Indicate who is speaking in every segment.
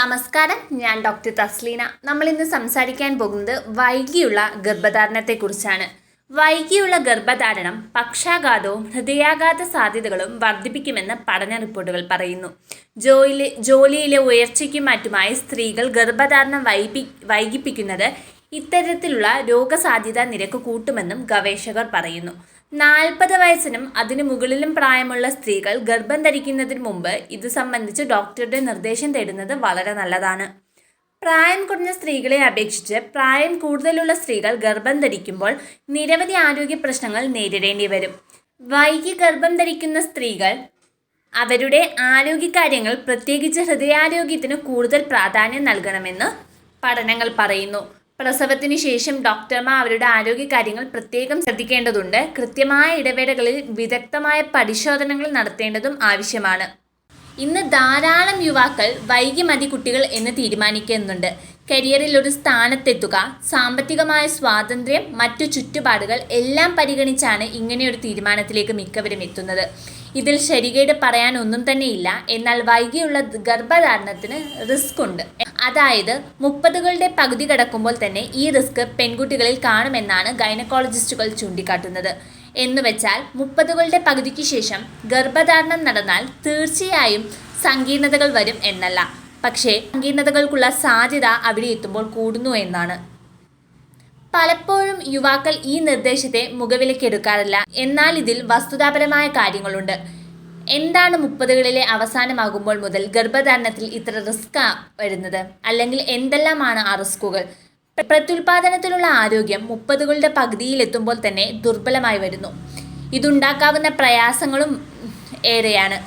Speaker 1: നമസ്കാരം ഞാൻ ഡോക്ടർ തസ്ലീന. നമ്മൾ ഇന്ന് സംസാരിക്കാൻ പോകുന്നത് വൈകിയുള്ള ഗർഭധാരണത്തെക്കുറിച്ചാണ്. വൈകിയുള്ള ഗർഭധാരണം പക്ഷാഘാതവും ഹൃദയാഘാത സാധ്യതകളും വർദ്ധിപ്പിക്കുമെന്ന് പഠന റിപ്പോർട്ടുകൾ പറയുന്നു. ജോലി ജോലിയിലെ ഉയർച്ചയ്ക്കും മറ്റുമായി സ്ത്രീകൾ ഗർഭധാരണം വൈകി വൈകിപ്പിക്കുന്നത് ഇത്തരത്തിലുള്ള രോഗസാധ്യതാ നിരക്ക് കൂട്ടുമെന്നും ഗവേഷകർ പറയുന്നു. നാൽപ്പത് വയസ്സിനും അതിനു മുകളിലും പ്രായമുള്ള സ്ത്രീകൾ ഗർഭം ധരിക്കുന്നതിന് മുമ്പ് ഇത് സംബന്ധിച്ച് ഡോക്ടറുടെ നിർദ്ദേശം തേടുന്നത് വളരെ നല്ലതാണ്. പ്രായം കുറഞ്ഞ സ്ത്രീകളെ അപേക്ഷിച്ച് പ്രായം കൂടുതലുള്ള സ്ത്രീകൾ ഗർഭം ധരിക്കുമ്പോൾ നിരവധി ആരോഗ്യ പ്രശ്നങ്ങൾ നേരിടേണ്ടി വരും. വൈകി ഗർഭം ധരിക്കുന്ന സ്ത്രീകൾ അവരുടെ ആരോഗ്യകാര്യങ്ങൾ പ്രത്യേകിച്ച് ഹൃദയാരോഗ്യത്തിന് കൂടുതൽ പ്രാധാന്യം നൽകണമെന്ന് പഠനങ്ങൾ പറയുന്നു. പ്രസവത്തിന് ശേഷം ഡോക്ടർമാർ അവരുടെ ആരോഗ്യ കാര്യങ്ങൾ പ്രത്യേകം ശ്രദ്ധിക്കേണ്ടതുണ്ട്. കൃത്യമായ ഇടവേളകളിൽ വിദഗ്ധമായ പരിശോധനകൾ നടത്തേണ്ടതും ആവശ്യമാണ്. ഇന്ന് ധാരാളം യുവാക്കൾ വൈകി മതി കുട്ടികൾ എന്ന് തീരുമാനിക്കുന്നുണ്ട്. കരിയറിൽ ഒരു സ്ഥാനത്തെത്തുക സാമ്പത്തികമായ സ്വാതന്ത്ര്യം മറ്റു ചുറ്റുപാടുകൾ എല്ലാം പരിഗണിച്ചാണ് ഇങ്ങനെയൊരു തീരുമാനത്തിലേക്ക് മിക്കവരും എത്തുന്നത്. ഇതിൽ ശരികേട് പറയാൻ ഒന്നും തന്നെയില്ല. എന്നാൽ വൈകിയുള്ള ഗർഭധാരണത്തിന് റിസ്ക് ഉണ്ട്. അതായത് മുപ്പതുകളുടെ പകുതി കടക്കുമ്പോൾ തന്നെ ഈ റിസ്ക് പെൺകുട്ടികളിൽ കാണുമെന്നാണ് ഗൈനക്കോളജിസ്റ്റുകൾ ചൂണ്ടിക്കാട്ടുന്നത്. എന്നുവെച്ചാൽ മുപ്പതുകളുടെ പകുതിക്ക് ശേഷം ഗർഭധാരണം നടന്നാൽ തീർച്ചയായും സങ്കീർണതകൾ വരും എന്നല്ല. പക്ഷേ സങ്കീർണതകൾക്കുള്ള സാധ്യത അവിടെ എത്തുമ്പോൾ കൂടുന്നു എന്നാണ്. പലപ്പോഴും യുവാക്കൾ ഈ നിർദ്ദേശത്തെ മുഖവിലക്കെടുക്കാറില്ല എന്നാൽ ഇതിൽ വസ്തുതാപരമായ കാര്യങ്ങളുണ്ട്. എന്താണ് മുപ്പതുകളിലെ അവസാനമാകുമ്പോൾ മുതൽ ഗർഭധാരണത്തിൽ ഇത്ര റിസ്ക് വരുന്നത്? അല്ലെങ്കിൽ എന്തെല്ലാമാണ് ആ റിസ്കുകൾ? പ്രത്യുൽപാദനത്തിലുള്ള ആരോഗ്യം മുപ്പതുകളുടെ പകുതിയിലെത്തുമ്പോൾ തന്നെ ദുർബലമായി വരുന്നു. ഇതുണ്ടാക്കാവുന്ന പ്രയാസങ്ങളും ഏറെയാണ്.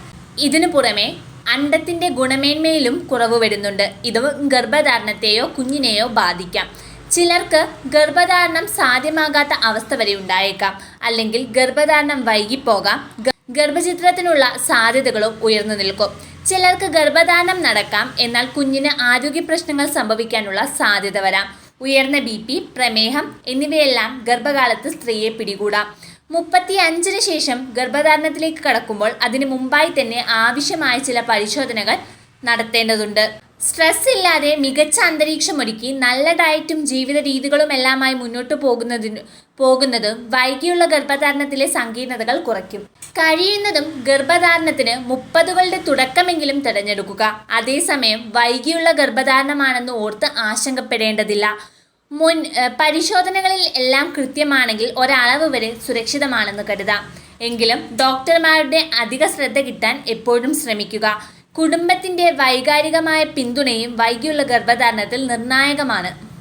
Speaker 1: ഇതിനു പുറമെ അണ്ടത്തിന്റെ ഗുണമേന്മയിലും കുറവ് വരുന്നുണ്ട്. ഇത് ഗർഭധാരണത്തെയോ കുഞ്ഞിനെയോ ബാധിക്കാം. ചിലർക്ക് ഗർഭധാരണം സാധ്യമാകാത്ത അവസ്ഥ വരെ ഉണ്ടായേക്കാം. അല്ലെങ്കിൽ ഗർഭധാരണം വൈകിപ്പോകാം. ഗർഭചിത്രത്തിനുള്ള സാധ്യതകളും ഉയർന്നു നിൽക്കും. ചിലർക്ക് ഗർഭധാരണം നടക്കാം. എന്നാൽ കുഞ്ഞിന് ആരോഗ്യ പ്രശ്നങ്ങൾ സംഭവിക്കാനുള്ള സാധ്യത വരാം. ഉയർന്ന ബി പ്രമേഹം എന്നിവയെല്ലാം ഗർഭകാലത്ത് സ്ത്രീയെ പിടികൂടാം. മുപ്പത്തി അഞ്ചിന് ശേഷം ഗർഭധാരണത്തിലേക്ക് കടക്കുമ്പോൾ അതിന് മുമ്പായി തന്നെ ആവശ്യമായ ചില പരിശോധനകൾ നടത്തേണ്ടതുണ്ട്. സ്ട്രെസ് ഇല്ലാതെ മികച്ച അന്തരീക്ഷം ഒരുക്കി നല്ല ഡയറ്റും ജീവിത രീതികളും എല്ലാമായി മുന്നോട്ട് പോകുന്നതിന് പോകുന്നതും വൈകിയുള്ള ഗർഭധാരണത്തിലെ സങ്കീർണതകൾ കുറയ്ക്കും. കഴിയുന്നതും ഗർഭധാരണത്തിന് മുപ്പതുകളുടെ തുടക്കമെങ്കിലും തിരഞ്ഞെടുക്കുക. അതേസമയം വൈകിയുള്ള ഗർഭധാരണമാണെന്ന് ഓർത്ത് ആശങ്കപ്പെടേണ്ടതില്ല. മുൻ പരിശോധനകളിൽ എല്ലാം കൃത്യമാണെങ്കിൽ ഒരളവ് വരെ സുരക്ഷിതമാണെന്ന് കരുതാം. എങ്കിലും ഡോക്ടർമാരുടെ അധിക ശ്രദ്ധ കിട്ടാൻ എപ്പോഴും ശ്രമിക്കുക. കുടുംബത്തിന്റെ വൈകാരികമായ പിന്തുണയും വൈകിയുള്ള ഗർഭധാരണത്തിൽ നിർണായകമാണ്.